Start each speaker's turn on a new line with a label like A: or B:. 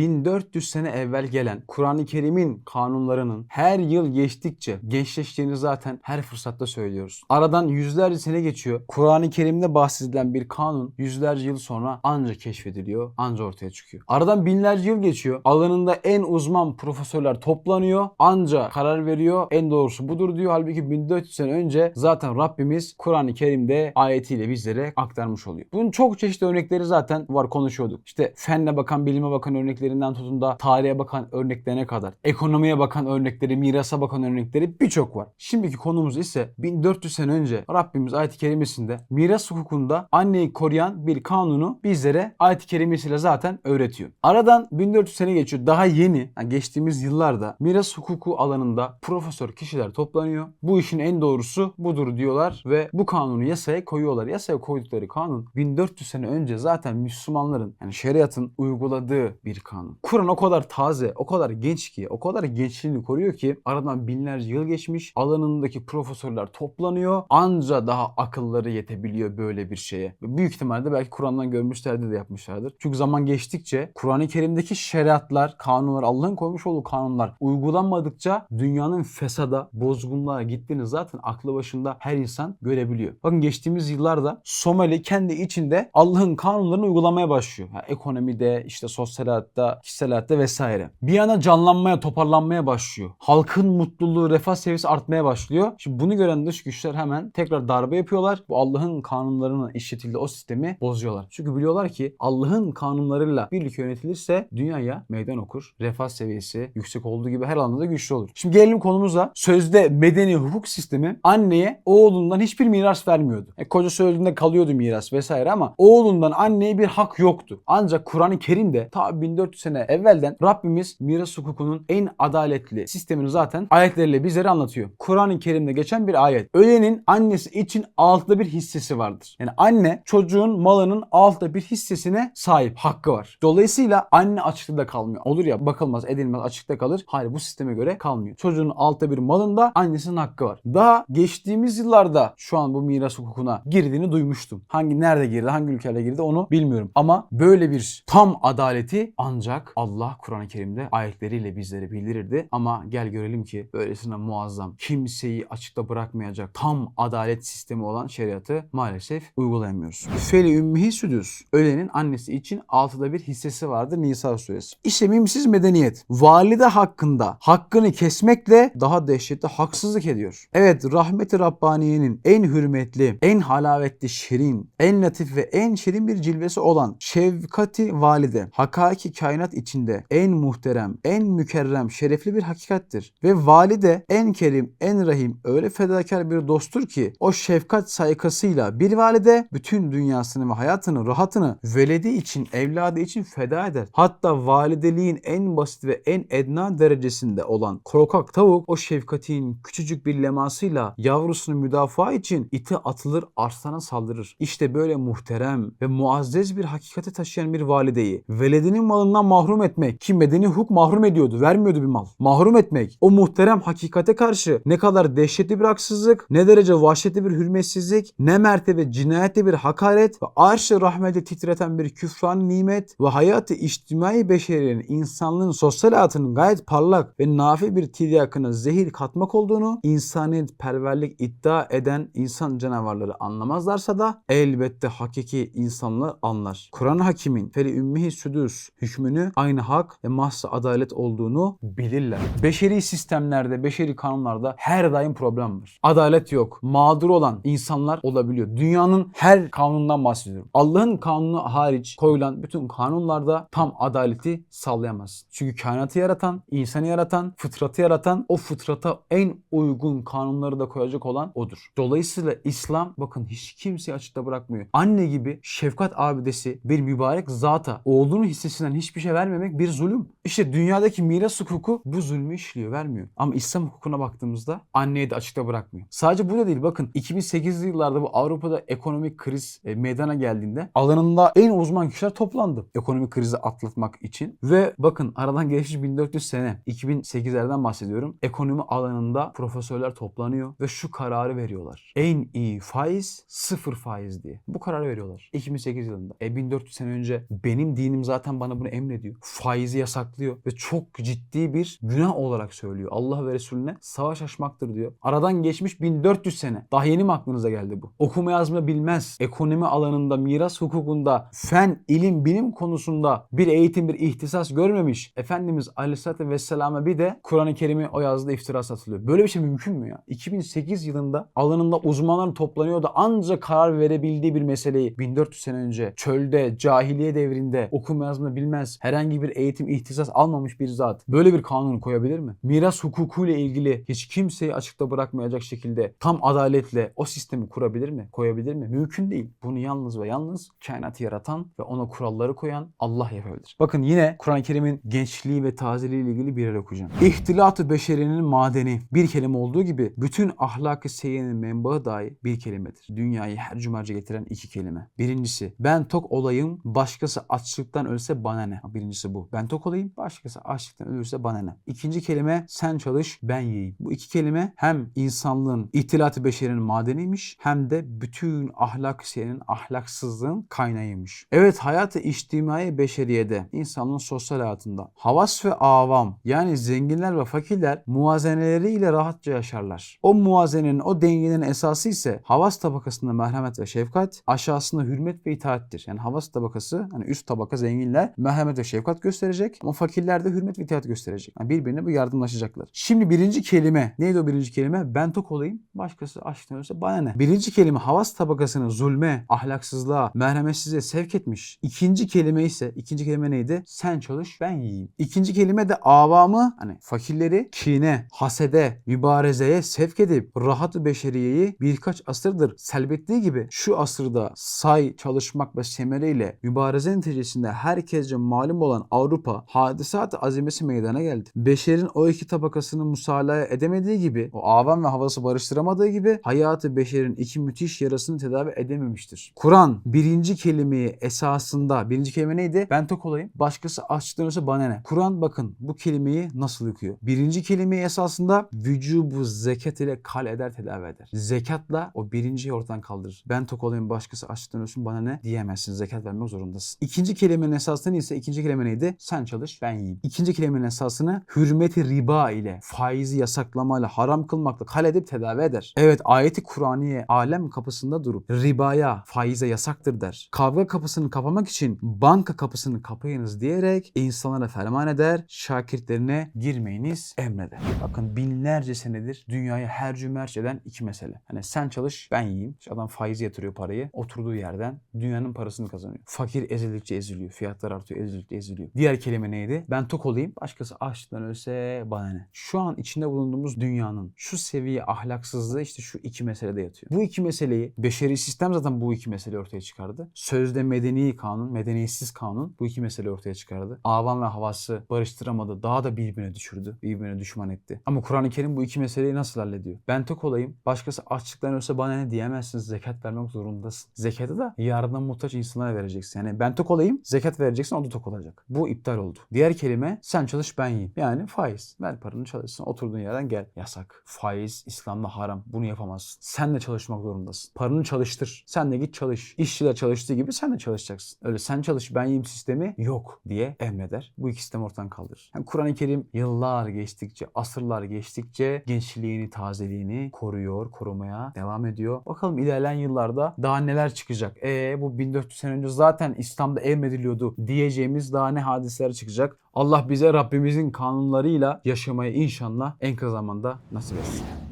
A: 1400 sene evvel gelen Kur'an-ı Kerim'in kanunlarının her yıl geçtikçe gençleştiğini zaten her fırsatta söylüyoruz. Aradan yüzlerce sene geçiyor. Kur'an-ı Kerim'de bahsedilen bir kanun yüzlerce yıl sonra anca keşfediliyor, anca ortaya çıkıyor. Aradan binlerce yıl geçiyor. Alanında en uzman profesörler toplanıyor, anca karar veriyor. En doğrusu budur diyor. Halbuki 1400 sene önce zaten Rabbimiz Kur'an-ı Kerim'de ayetiyle bizlere aktarmış oluyor. Bunun çok çeşitli örnekleri zaten var konuşuyorduk. İşte fenne bakan, bilime bakan örneklerinden tutun da tarihe bakan örneklerine kadar, ekonomiye bakan örnekleri, mirasa bakan örnekleri birçok var. Şimdiki konumuz ise 1400 sene önce Rabbimiz ayet-i kerimesinde miras hukukunda anneyi koruyan bir kanunu bizlere ayet-i kerimesiyle zaten öğretiyor. Aradan 1400 sene geçiyor. Daha yeni, yani geçtiğimiz yıllarda miras hukuku alanında profesör kişiler toplanıyor. Bu işin en doğrusu budur diyorlar ve bu kanunu yasaya koyuyorlar. Yasaya koydukları kanun 1400 sene önce zaten Müslümanların yani şeriatın uyguladığı bir kanun. Kur'an o kadar taze, o kadar genç ki, o kadar gençliğini koruyor ki aradan binlerce yıl geçmiş. Alanındaki profesörler toplanıyor. Anca daha akılları yetebiliyor böyle bir şeye. Büyük ihtimalle belki Kur'an'dan görmüşlerdi de yapmışlardır. Çünkü zaman geçtikçe Kur'an-ı Kerim'deki şeriatlar, kanunlar, Allah'ın koymuş olduğu kanunlar uygulanmadıkça dünyanın fesada, bozgunluğa gittiğini zaten aklı başında her insan görebiliyor. Bakın geçtiğimiz yıllarda Somali kendi içinde Allah'ın kanunlarını uygulamaya başlıyor. Yani ekonomide, işte sosyal hayatta, kişisel hayatta vesaire. Bir yana canlanmaya, toparlanmaya başlıyor. Halkın mutluluğu, refah seviyesi artmaya başlıyor. Şimdi bunu gören dış güçler hemen tekrar darbe yapıyorlar. Bu Allah'ın kanunlarının işletildiği o sistemi bozuyorlar. Çünkü biliyorlar ki Allah'ın kanunlarıyla bir yönetilirse dünyaya meydan okur. Refah seviyesi yüksek olduğu gibi her alanda da güçlü olur. Şimdi gelelim konumuza. Sözde medeni hukuk sistemi anneye oğlundan hiçbir miras vermiyordu. E, kocası öldüğünde kalıyordu miras vesaire ama oğlundan anneye bir hak yoktu. Ancak Kur'an-ı Kerim'de ta 1400 sene evvelden Rabbimiz miras hukukunun en adaletli sistemini zaten ayetleriyle bizlere anlatıyor. Kur'an-ı Kerim'de geçen bir ayet. Ölenin annesi için altta bir hissesi vardır. Yani anne çocuğun malının altta bir hissesine sahip hakkı var. Dolayısıyla anne açıkta kalmıyor. Olur ya bakılmaz edilmez açıkta kalır. Hayır bu sisteme göre kalmıyor. Çocuğun altta bir malında annesinin hakkı var. Daha geçtiğimiz yıllarda şu an bu miras hukukuna girdiğini duymuştum. Hangi nerede girdi, hangi ülkelerde girdi onu bilmiyorum. Ama böyle bir tam adaleti ancak Allah Kur'an-ı Kerim'de ayetleriyle bizlere bildirirdi. Ama gel görelim ki böylesine muazzam, kimseyi açıkta bırakmayacak tam adalet sistemi olan şeriatı maalesef uygulayamıyoruz. Feli ümmihi südüs. Ölenin annesi için altıda bir hissesi vardır Nisa suresi. İşte mimsiz medeniyet. Valide hakkında hakkını kesmekle daha dehşetli haksızlık ediyor. Evet rahmeti Rabbaniye'nin en hürmetli, en halavetli şirin, en latif ve en şirin bir cilvesi olan şefkati valide, hakiki kainat içinde en muhterem, en mükerrem, şerefli bir hakikattir. Ve valide en kerim, en rahim, öyle fedakar bir dosttur ki o şefkat saykasıyla bir valide bütün dünyasını ve hayatını, rahatını veledi için, evladı için feda eder. Hatta valideliğin en basit ve en edna derecesinde olan korkak tavuk o şefkatin küçücük bir lemasıyla yavrusunu müdafaa için ite atılır arslana saldırır. İşte böyle muhterem ve muazzez bir hakikati taşıyan bir valideyi veledinin malından mahrum etmek ki medeni hukuk mahrum ediyordu vermiyordu bir mal. Mahrum etmek o muhterem hakikate karşı ne kadar dehşetli bir haksızlık ne derece vahşetli bir hürmetsizlik ne mertebe cinayetli bir hakaret ve arş-ı rahmeti titreten bir küfran nimet ve hayatı içtimai beşeriyenin insanlığın sosyal hayatının gayet parlak ve nafi bir tiryakına zehir katmak olduğunu insaniyet perverlik iddia eden insan canavarları anlamazlarsa da elbette hakiki insanlar anlar. Kur'an hakimin feri ümmihi südüs hükmünü aynı hak ve mahsa adalet olduğunu bilirler. Beşeri sistemlerde, beşeri kanunlarda her daim problem var. Adalet yok. Mağdur olan insanlar olabiliyor. Dünyanın her kanundan bahsediyorum. Allah'ın kanunu hariç koyulan bütün kanunlarda tam adaleti sağlayamaz. Çünkü kainatı yaratan, insanı yaratan, fıtratı yaratan, o fıtrata en uygun kanunları da koyacak olan odur. Dolayısıyla İslam bakın hiç kimseyi açıkta bırakmıyor. Anne gibi şefkat abidesi bir mübarek zata oğlunun hissesinden hiçbir şey vermemek bir zulüm. İşte dünyadaki miras hukuku bu zulmü işliyor, vermiyor. Ama İslam hukukuna baktığımızda anneyi de açıkta bırakmıyor. Sadece bu da değil bakın 2008'li yıllarda bu Avrupa'da ekonomik kriz e, meydana geldiğinde alanında en uzman kişiler toplandı. Ekonomik krizi atlatmak için. Ve bakın aradan geçmiş 1400 sene 2008'lerden bahsediyorum. Ekonomi alanında profesörler toplanıyor ve şu kararı veriyorlar. En iyi faiz sıfır faiz diye. Bu kararı veriyorlar. 2008 yılında. E 1400 sene önce benim dinim zaten bana bunu emrediyor emrediyor. Faizi yasaklıyor ve çok ciddi bir günah olarak söylüyor. Allah ve Resulüne savaş açmaktır diyor. Aradan geçmiş 1400 sene. Daha yeni mi aklınıza geldi bu? Okuma yazma bilmez. Ekonomi alanında, miras hukukunda, fen, ilim, bilim konusunda bir eğitim, bir ihtisas görmemiş. Efendimiz Aleyhisselatü Vesselam'a bir de Kur'an-ı Kerim'i o yazdığı iftira satılıyor. Böyle bir şey mümkün mü ya? 2008 yılında alanında uzmanlar toplanıyor da ancak karar verebildiği bir meseleyi 1400 sene önce çölde, cahiliye devrinde okuma yazma bilmez, herhangi bir eğitim ihtisas almamış bir zat böyle bir kanunu koyabilir mi? Miras hukukuyla ilgili hiç kimseyi açıkta bırakmayacak şekilde tam adaletle o sistemi kurabilir mi? Koyabilir mi? Mümkün değil. Bunu yalnız ve yalnız kainatı yaratan ve ona kuralları koyan Allah yapabilir. Bakın yine Kur'an-ı Kerim'in gençliği ve tazeliği ile ilgili bir yer okuyacağım. İhtilat-ı beşerinin madeni bir kelime olduğu gibi bütün ahlak-ı seyyenin menbaı dahi bir kelimedir. Dünyayı her cümerce getiren iki kelime. Birincisi ben tok olayım başkası açlıktan ölse bana ne? Birincisi bu. Ben tok olayım başkası açlıktan ölürse bana ne? İkinci kelime sen çalış ben yiyeyim. Bu iki kelime hem insanlığın ihtilat-ı beşerinin madeniymiş hem de bütün ahlak seyyenin ahlaksızlığın kaynağıymış. Evet hayatı içtimai beşeriyede insanlığın sosyal hayatında havas ve avam yani zenginler ve fakirler muvazeneleriyle rahatça yaşarlar. O muvazenenin o dengenin esası ise havas tabakasında merhamet ve şefkat, aşağısında hürmet ve itaattir. Yani havas tabakası hani üst tabaka zenginler merhamet ve şefkat gösterecek ama fakirler de hürmet ve itaat gösterecek. Yani birbirine bu yardımlaşacaklar. Şimdi birinci kelime neydi o birinci kelime? Ben tok olayım başkası açlıktan ölse bana ne? Birinci kelime havas tabakasını zulme, ahlaksızlığa, merhametsizliğe sevk etmiş. İkinci kelime ise ikinci kelime neydi? Sen çalış ben yiyeyim. İkinci kelime de avamı hani fakirleri kine, hasede, mübarezeye sevk edip rahat beşeriyeyi birkaç asırdır selbettiği gibi şu asırda say, çalışmak ve semereyle mübareze neticesinde herkesce malum olan Avrupa hadisat azimesi meydana geldi. Beşerin o iki tabakasını musalaya edemediği gibi o avam ve havası barıştıramadığı gibi hayatı beşerin iki müthiş yarasını tedavi edememiştir. Kur'an birinci kelimeyi esasında birinci kelime neydi? Ben tok olayım. Başkası açlıktan ölse bana ne? Kur'an bakın bu kelimeyi nasıl yıkıyor? Birinci kelimeyi esasında vücubu zekat ile kal eder tedavi eder. Zekatla o birinciyi ortadan kaldırır. Ben tok olayım başkası açlıktan ölsün bana ne? Diyemezsin. Zekat vermek zorundasın. İkinci kelimenin esasını ise ikinci kelime neydi? Sen çalış ben yiyeyim. İkinci kelimenin esasını hürmeti riba ile faizi yasaklamayla haram kılmakla kal edip tedavi eder. Evet ayeti Kur'aniye alem kapısında durup ribaya faize yasaktır der. Kavga kapısını kapamak için banka kapısını kapayınız diyerek insanlara ferman eder, şakirtlerine girmeyiniz emreder. Bakın binlerce senedir dünyayı her cümerç eden iki mesele. Hani sen çalış ben yiyeyim. İşte adam faizi yatırıyor parayı. Oturduğu yerden dünyanın parasını kazanıyor. Fakir ezildikçe eziliyor. Fiyatlar artıyor ezildikçe eziliyor. Diğer kelime neydi? Ben tok olayım. Başkası açlıktan ölse bana ne? Şu an içinde bulunduğumuz dünyanın şu seviye ahlaksızlığı işte şu iki meselede yatıyor. Bu iki meseleyi beşeri sistem zaten bu iki meseleyi ortaya çıkardı. Sözde medeni kanun, medeniyetsiz kanun bu iki meseleyi ortaya çıkardı. Avam ve havası barıştıramadı. Daha da birbirine düşürdü. Birbirine düşman etti. Ama Kur'an-ı Kerim bu iki meseleyi nasıl hallediyor? Ben tok olayım. Başkası açlıktan ölse bana ne diyemezsiniz. Zekat vermek zorundasın. Zekatı da yardıma muhtaç insanlara vereceksin. Yani ben tok olayım. Zekat vereceksin. O da tok olacak. Bu iptal oldu. Diğer kelime sen çalış ben yiyeyim. Yani faiz. Ver paranı çalışsın. Oturduğun yerden gel. Yasak. Faiz İslam'da haram. Bunu yapamazsın. Sen de çalışmak zorundasın. Paranı çalıştır. Sen de git çalış. İşçiler çalıştığı gibi sen de çalışacaksın. Öyle sen çalış ben yiyeyim sistemi yok diye emreder. Bu iki sistemi ortadan kaldırır. Yani Kur'an-ı Kerim yıllar geçtikçe, asırlar geçtikçe gençliğini, tazeliğini koruyor, korumaya devam ediyor. Bakalım ilerleyen yıllarda daha neler çıkacak. E bu 1400 sene önce zaten İslam'da emrediliyordu diyeceğimiz daha ne hadiseler çıkacak. Allah bize Rabbimizin kanunlarıyla yaşamayı inşallah en kısa zamanda nasip etsin.